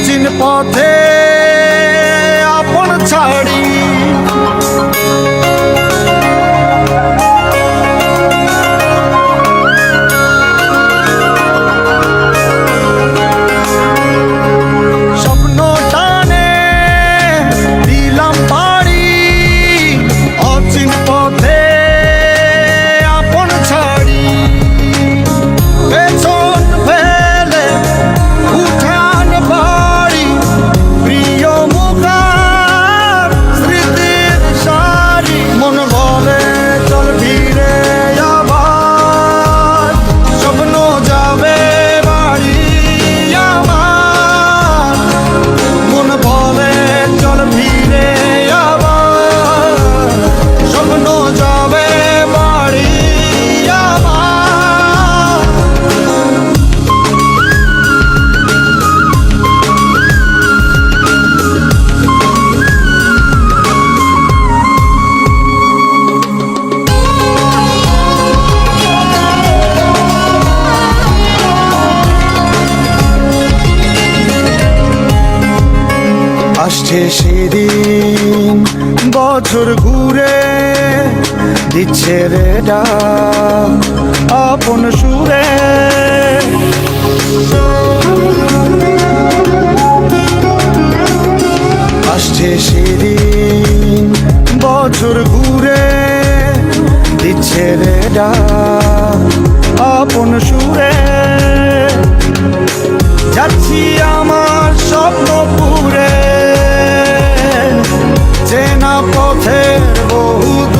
অচিন পথে আপন ছাড়ি। all the people আসছে সেদিন। বছর ঘুরে দিচ্ছে রে ডাক আপন সুরে। আসছে সেদিন। বছর ঘুরে দিচ্ছে রে ডাক আপন সুরে। যাচ্ছি আমার স্বপ্ন পুরে। পথের বহু